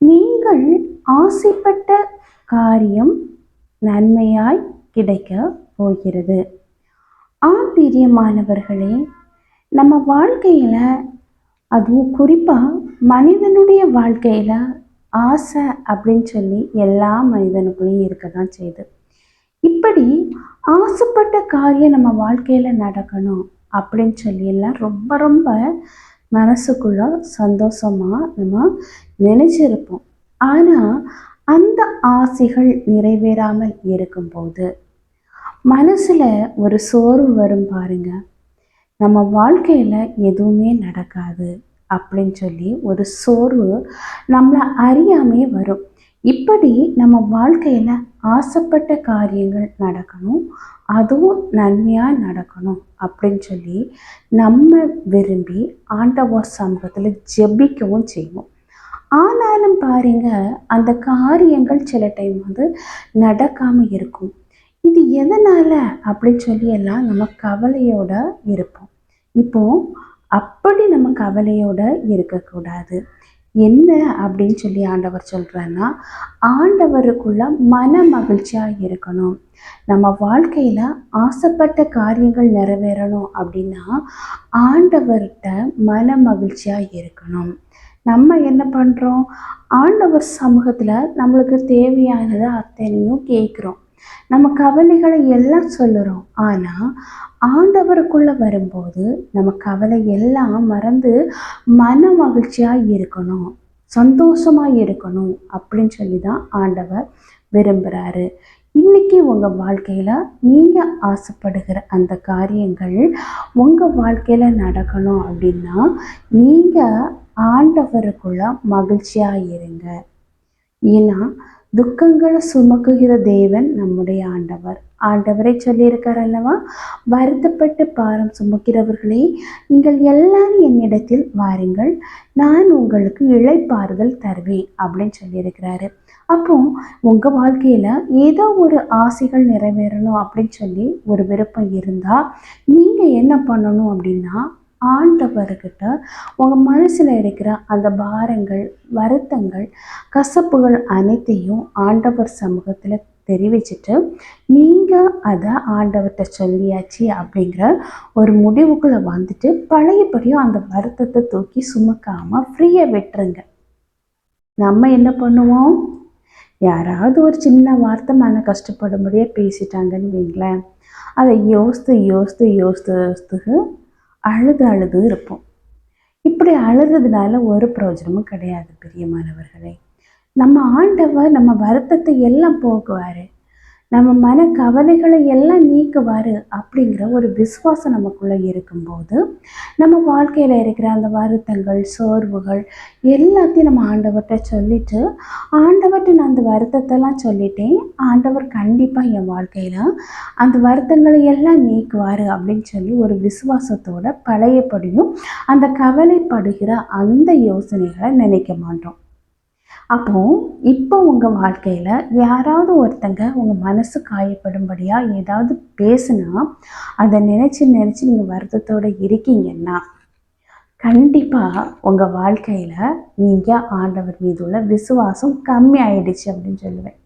நீங்கள் ஆசைப்பட்ட காரியம் நன்மையாய் கிடைக்க போகிறது. ஆம் பிரியமானவர்களே நம்ம வாழ்க்கையில் அதுவும் குறிப்பாக மனிதனுடைய வாழ்க்கையில் ஆசை அப்படின்னு சொல்லி எல்லா மனிதனுக்குள்ளேயும் இருக்க தான் செய்யுது. இப்படி ஆசைப்பட்ட காரியம் நம்ம வாழ்க்கையில் நடக்கணும் அப்படின்னு சொல்லி எல்லாம் ரொம்ப ரொம்ப மனசுக்குள்ள சந்தோஷமாக நம்ம நினைச்சிருப்போம். ஆனால் அந்த ஆசைகள் நிறைவேறாமல் இருக்கும்போது மனசில் ஒரு சோர்வு வரும் பாருங்க. நம்ம வாழ்க்கையில் எதுவுமே நடக்காது அப்படின்னு சொல்லி ஒரு சோர்வு நம்மளை அறியாமே வரும். இப்படி நம்ம வாழ்க்கையில் ஆசைப்பட்ட காரியங்கள் நடக்கணும். அதுவும் நன்மையாக நடக்கணும் அப்படின்னு சொல்லி நம்ம விரும்பி ஆண்டவர் சமூகத்தில் ஜெபிக்கவும் செய்வோம். ஆனாலும் பாருங்க அந்த காரியங்கள் சில டைம் வந்து நடக்காமல் இருக்கும். இது எதனால் அப்படின்னு சொல்லி எல்லாம் நம்ம கவலையோட இருப்போம். இப்போ அப்படி நம்ம கவலையோட இருக்கக்கூடாது. என்ன அப்படின்னு சொல்லி ஆண்டவர் சொல்கிறான்னா ஆண்டவருக்குள்ள மன மகிழ்ச்சியாக இருக்கணும். நம்ம வாழ்க்கையில் ஆசைப்பட்ட காரியங்கள் நிறைவேறணும் அப்படின்னா ஆண்டவர்கிட்ட மன மகிழ்ச்சியாக இருக்கணும். நம்ம என்ன பண்ணுறோம் ஆண்டவர் சமூகத்தில் நம்மளுக்கு தேவையானதை அத்தனையும் கேட்குறோம். நம்ம கவலைகளை எல்லாம் சொல்லுறோம். ஆனால் ஆண்டவருக்குள்ளே வரும்போது நம்ம கவலை எல்லாம் மறந்து மன மகிழ்ச்சியாக இருக்கணும். சந்தோஷமாக இருக்கணும் அப்படின்னு சொல்லி தான் ஆண்டவர் விரும்புகிறாரு இன்னைக்கு உங்கள் வாழ்க்கையில் நீங்கள் ஆசைப்படுகிற அந்த காரியங்கள் உங்கள் வாழ்க்கையில் நடக்கணும் அப்படின்னா நீங்கள் ஆண்டவருக்குள்ள மகிழ்ச்சியாக இருங்க. ஏன்னா துக்கங்களை சுமக்குகிற தேவன் நம்முடைய ஆண்டவர். ஆண்டவரை சொல்லியிருக்கார் அல்லவா வருத்தப்பட்டு பாரம் சுமக்கிறவர்களே நீங்கள் எல்லாரும் என்னிடத்தில் வாருங்கள். நான் உங்களுக்கு இழைப்பாறுதல் தருவேன் அப்படின்னு சொல்லியிருக்கிறாரு. அப்போ உங்கள் வாழ்க்கையில் ஏதோ ஒரு ஆசைகள் நிறைவேறணும் அப்படின்னு சொல்லி ஒரு விருப்பம் இருந்தால் நீங்கள் என்ன பண்ணணும் அப்படின்னா ஆண்டவர்கிட்ட உங்கள் மனசில் இருக்கிற அந்த பாரங்கள் வருத்தங்கள் கசப்புகள் அனைத்தையும் ஆண்டவர் சமூகத்தில் தெரிவிச்சுட்டு நீங்கள் அதை ஆண்டவர்கிட்ட சொல்லியாச்சு அப்படிங்கிற ஒரு முடிவுக்குள்ளே வந்துட்டு பழையபடியும் அந்த வருத்தத்தை தூக்கி சுமக்காமல் ஃப்ரீயாக விட்டுருங்க. நம்ம என்ன பண்ணுவோம்? யாராவது ஒரு சின்ன வார்த்தை மன கஷ்டப்படும்படியாக பேசிட்டாங்கன்னு வைங்களேன். அதை யோசித்து யோசித்து யோசித்து யோசித்து அழுது அழுது இருப்போம். இப்படி அழுறதுனால ஒரு பிரயோஜனமும் கிடையாது பிரியமானவர்களே. நம்ம ஆண்டவர் நம்ம வருத்தத்தை எல்லாம் போக்குவார். நம்ம மன கவலைகளை எல்லாம் நீக்குவார் அப்படிங்கிற ஒரு விசுவாசம் நமக்குள்ளே இருக்கும்போது நம்ம வாழ்க்கையில் இருக்கிற அந்த வருத்தங்கள் சோர்வுகள் எல்லாத்தையும் நம்ம ஆண்டவர்கிட்ட சொல்லிட்டு ஆண்டவர்கிட்ட நான் அந்த வருத்தத்தெல்லாம் சொல்லிட்டேன். ஆண்டவர் கண்டிப்பாக என் வாழ்க்கையில் அந்த வருத்தங்களை எல்லாம் நீக்குவார் அப்படின்னு சொல்லி ஒரு விசுவாசத்தோட பழையபடியும் அந்த கவலைப்படுகிற அந்த யோசனைகளை நினைக்க மாட்டோம். அப்போ இப்போ உங்கள் வாழ்க்கையில் யாராவது ஒருத்தங்க உங்கள் மனசு காயப்படும்படியாக ஏதாவது பேசுனா அதை நினச்சி நினச்சி நீங்கள் வருத்தத்தோடு இருக்கீங்கன்னா கண்டிப்பாக உங்கள் வாழ்க்கையில் நீங்கள் ஆண்டவர் மீது உள்ள விசுவாசம் கம்மி ஆயிடுச்சு அப்படின்னு சொல்லுவேன்.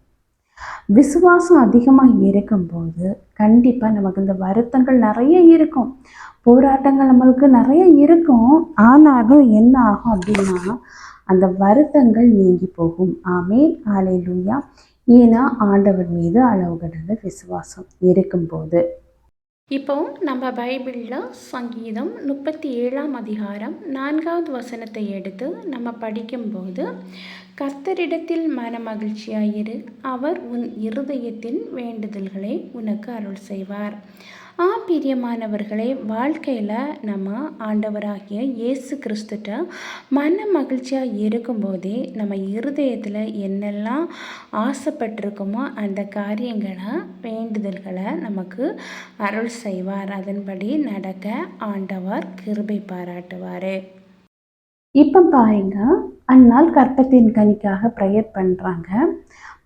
விசுவாசம் அதிகமாக இருக்கும்போது கண்டிப்பாக நமக்கு இந்த வருத்தங்கள் நிறைய இருக்கும். போராட்டங்கள் நம்மளுக்கு நிறைய இருக்கும். ஆனாலும் என்ன ஆகும் அப்படின்னா அந்த வருத்தங்கள் நீங்கி போகும். ஆமே ஆலை லூயா ஏன்னா ஆண்டவர் மீது அளவு கடந்த விசுவாசம் இருக்கும்போது. இப்போ நம்ம பைபிளில் சங்கீதம் முப்பத்தி ஏழாம் அதிகாரம் நான்காவது வசனத்தை எடுத்து நம்ம படிக்கும்போது கர்த்தரிடத்தில் மன மகிழ்ச்சியாயிரு அவர் உன் இருதயத்தின் வேண்டுதல்களை உனக்கு அருள் செய்வார் ஆ பிரியமானவர்களே வாழ்க்கையில் நம்ம ஆண்டவராகிய இயேசு கிறிஸ்துட்ட மன மகிழ்ச்சியாக இருக்கும்போதே நம்ம இருதயத்தில் என்னெல்லாம் ஆசைப்பட்டிருக்கோமோ அந்த காரியங்களை வேண்டுதல்களை நமக்கு அருள் செய்வார். அதன்படி நடக்க ஆண்டவர் கிருபை பாராட்டுவார். இப்போ பாருங்க அந்நாள் கற்பத்தின் கனிக்காக ப்ரேயர் பண்ணுறாங்க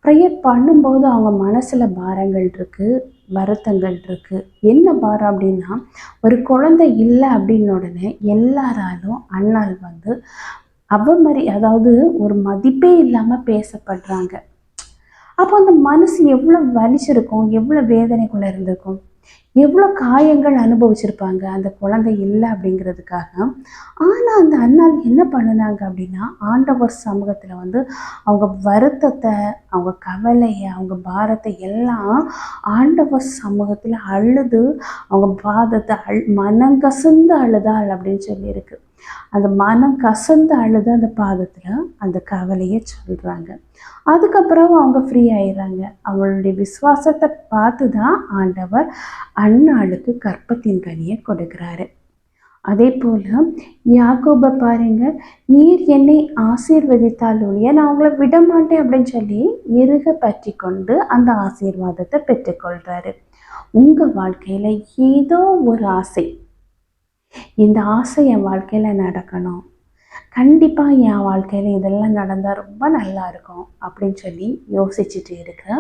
ப்ரேயர் பண்ணும்போது அவங்க மனசில் பாரங்கள் இருக்குது வருத்தங்கள் இருக்குது என்ன பாரம் அப்படின்னா ஒரு குழந்தை இல்லை அப்படின்ன உடனே எல்லாராலும் அண்ணால் வந்து அவமரி அதாவது ஒரு மதிப்பே இல்லாமல் பேசப்படுறாங்க. அப்போ அந்த மனசு எவ்வளோ வலிச்சிருக்கும் எவ்வளோ வேதனைக்குள்ளே இருந்திருக்கும்? எவ்வளோ காயங்கள் அனுபவிச்சிருப்பாங்க? அந்த குழந்தை இல்லை அப்படிங்கிறதுக்காக. ஆனால் அந்த அண்ணால் என்ன பண்ணினாங்க அப்படின்னா ஆண்டவர் சமூகத்தில் வந்து அவங்க வருத்தத்தை அவங்க கவலையை அவங்க பாரத்தை எல்லாம் ஆண்டவர் சமூகத்தில் அழுது அவங்க பாதத்தை அழ் மனங்கசந்து அழுதாள் அப்படின்னு சொல்லியிருக்கு. அந்த மனம் கசந்து அழுது அந்த பாதத்தில் அந்த கவலையை சொல்கிறாங்க அதுக்கப்புறம் அவங்க ஃப்ரீ ஆயிடுறாங்க. அவங்களுடைய விசுவாசத்தை பார்த்து தான் ஆண்டவர் அண்ணாளுக்கு கற்பத்தின் கனியை கொடுக்குறாரு. அதே போல் யாக்கோபை பாருங்க நீர் என்னை ஆசீர்வதித்தால் ஒழிய நான் உங்களை விட மாட்டேன் அப்படின்னு சொல்லி இருக பற்றி கொண்டு அந்த ஆசீர்வாதத்தை பெற்றுக்கொள்கிறாரு உங்கள் வாழ்க்கையில் ஏதோ ஒரு ஆசை. இந்த ஆசை என் வாழ்க்கையில் நடக்கணும். கண்டிப்பாக என் வாழ்க்கையில் இதெல்லாம் நடந்தால் ரொம்ப நல்லா இருக்கும் அப்படின்னு சொல்லி யோசிச்சுட்டு இருக்கிற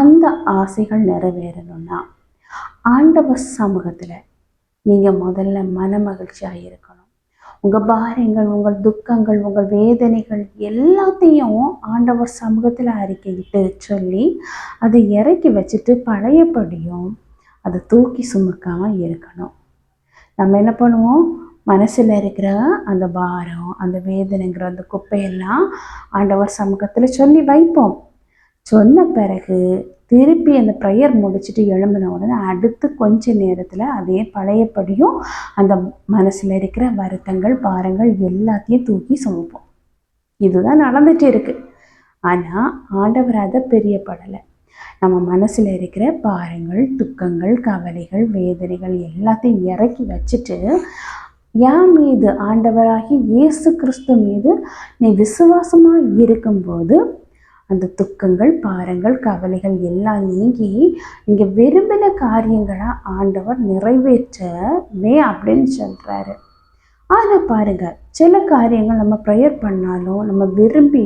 அந்த ஆசைகள் நிறைவேறணும்னா ஆண்டவர் சமூகத்தில் நீங்கள் முதல்ல மன மகிழ்ச்சியாக இருக்கணும். உங்கள் பாரங்கள் உங்கள் துக்கங்கள் உங்கள் வேதனைகள் எல்லாத்தையும் ஆண்டவர் சமூகத்தில் அறிக்கையிட்டு சொல்லி அதை இறக்கி வச்சுட்டு பழையபடியும் அதை தூக்கி சுமக்காமல் இருக்கணும். நம்ம என்ன பண்ணுவோம்? மனசில் இருக்கிற அந்த பாரம் அந்த வேதனைங்கிற அந்த குப்பையெல்லாம் ஆண்டவர் சமூகத்தில் சொல்லி வைப்போம். சொன்ன பிறகு திருப்பி அந்த ப்ரேயர் முடிச்சுட்டு எழும்பின உடனே அடுத்து கொஞ்ச நேரத்தில் அதே பழையபடியும் அந்த மனசில் இருக்கிற வருத்தங்கள் பாரங்கள் எல்லாத்தையும் தூக்கி சுமப்போம். இதுதான் நடந்துட்டு இருக்கு. ஆனால் ஆண்டவர் அதை பெரியப்படலை. நம்ம மனசில் இருக்கிற பாரங்கள் துக்கங்கள் கவலைகள் வேதனைகள் எல்லாத்தையும் இறக்கி வச்சுட்டு என் மீது ஆண்டவராகி இயேசு கிறிஸ்து மீது நீ விசுவாசமாக இருக்கும்போது அந்த துக்கங்கள் பாரங்கள் கவலைகள் எல்லாம் நீங்கி இங்கே விரும்பின காரியங்களை ஆண்டவர் நிறைவேற்றவே அப்படின்னு சொல்கிறாரு ஆனால் பாருங்க சில காரியங்கள் நம்ம ப்ரேயர் பண்ணாலும் நம்ம விரும்பி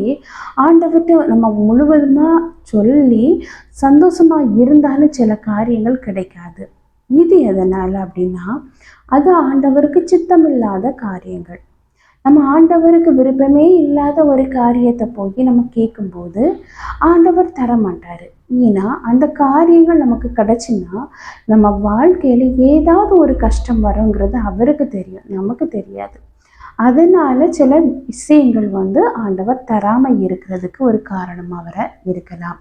ஆண்டவர்கிட்ட நம்ம முழுவதுமாக சொல்லி சந்தோஷமாக இருந்தாலும் சில காரியங்கள் கிடைக்காது. இது எதனால் அப்படின்னா அது ஆண்டவருக்கு சித்தமில்லாத காரியங்கள். நம்ம ஆண்டவருக்கு விருப்பமே இல்லாத ஒரு காரியத்தை போய் நம்ம கேட்கும்போது ஆண்டவர் தர மாட்டார் ஏன்னா அந்த காரியங்கள் நமக்கு கிடைச்சின்னா நம்ம வாழ்க்கையில் ஏதாவது ஒரு கஷ்டம் வருங்கிறது அவருக்கு தெரியும் நமக்கு தெரியாது. அதனால் சில விஷயங்கள் வந்து ஆண்டவர் தராமல் இருக்கிறதுக்கு ஒரு காரணமாக வர இருக்கலாம்.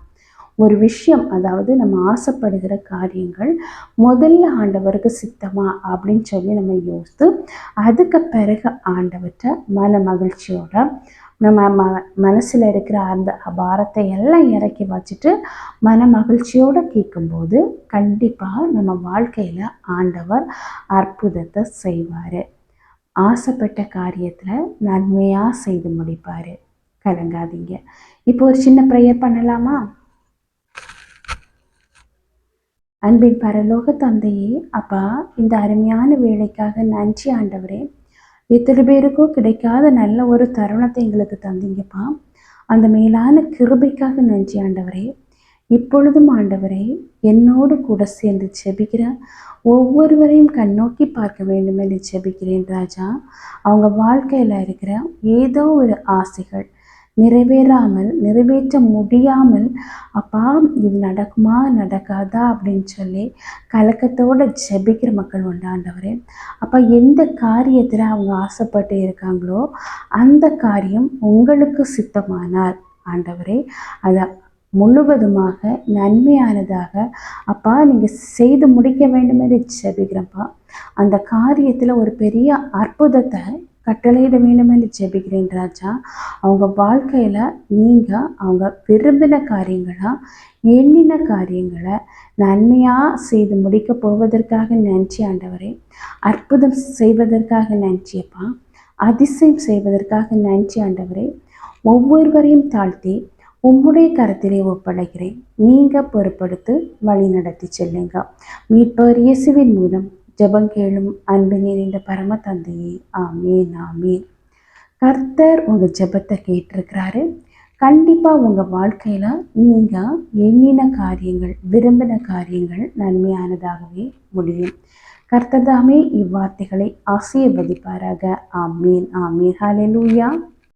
ஒரு விஷயம் அதாவது நம்ம ஆசைப்படுகிற காரியங்கள் முதல்ல ஆண்டவருக்கு சித்தமா அப்படின்னு சொல்லி நம்ம யோசித்து அதுக்கு பிறகு ஆண்டவர்கிட்ட மன மகிழ்ச்சியோட நம்ம ம மனசில் இருக்கிற அந்த பாரத்தை எல்லாம் இறக்கி வச்சுட்டு மன மகிழ்ச்சியோடு கேட்கும்போது கண்டிப்பாக நம்ம வாழ்க்கையில் ஆண்டவர் அற்புதத்தை செய்வார். ஆசைப்பட்ட காரியத்தில் நன்மையாக செய்து முடிப்பார். கலங்காதீங்க. இப்போ ஒரு சின்ன ப்ரேயர் பண்ணலாமா? அன்பின் பரலோக தந்தையே அப்பா இந்த அருமையான வேலைக்காக நன்றி ஆண்டவரே. எத்தனை பேருக்கோ கிடைக்காத நல்ல ஒரு தருணத்தை எங்களுக்கு தந்தீங்கப்பா. அந்த மேலான கிருபைக்காக நன்றி ஆண்டவரே. இப்பொழுதும் ஆண்டவரே என்னோடு கூட சேர்ந்து செபிக்கிற ஒவ்வொருவரையும் கண்ணோக்கி பார்க்க வேண்டும் என்று செபிக்கிறேன் ராஜா. அவங்க வாழ்க்கையில் இருக்கிற ஏதோ ஒரு ஆசைகள் நிறைவேறாமல் நிறைவேற்ற முடியாமல் அப்பா இது நடக்குமா? நடக்காதா? அப்படின்னு சொல்லி கலக்கத்தோடு ஜெபிக்கிற மக்கள் உண்டாண்டவர் அப்போ எந்த காரியத்தில் அவங்க ஆசைப்பட்டு இருக்காங்களோ அந்த காரியம் உங்களுக்கு சித்தமானார் ஆண்டவரே. அதை முழுவதுமாக நன்மையானதாக அப்பா நீங்கள் செய்து முடிக்க வேண்டும் என்று ஜெபிக்கிறப்பா அந்த காரியத்தில் ஒரு பெரிய அற்புதத்தை கட்டளையிட வேண்டும் என்று ஜெபிக்கிறேன் ராஜா. அவங்க வாழ்க்கையில் நீங்கள் அவங்க விரும்பின காரியங்களாக எண்ணின காரியங்களை நன்மையாக செய்து முடிக்க போவதற்காக நன்றி ஆண்டவரே. அற்புதம் செய்வதற்காக நன்றியப்பா அதிசயம் செய்வதற்காக நன்றி ஆண்டவரே. ஒவ்வொருவரையும் தாழ்த்தி உம்முடைய கருத்திலே ஒப்படைக்கிறேன். நீங்கள் பொறுப்படுத்து வழி நடத்தி செல்லுங்க. மீட்பவர் இயேசுவின் மூலம் ஜெபம் கேளும் அன்பு நிறைந்த பரம தந்தையே ஆமேன் ஆமேன். கர்த்தர் உங்கள் ஜெபத்தை கேட்டிருக்கிறாரு. கண்டிப்பாக உங்கள் வாழ்க்கையில் நீங்கள் எண்ணின காரியங்கள் விரும்பின காரியங்கள் நன்மையானதாகவே முடியும். கர்த்ததாமே இவ்வார்த்தைகளை ஆசீர்வதிப்பாராக. ஆமீன் ஆமீன். ஹalleluya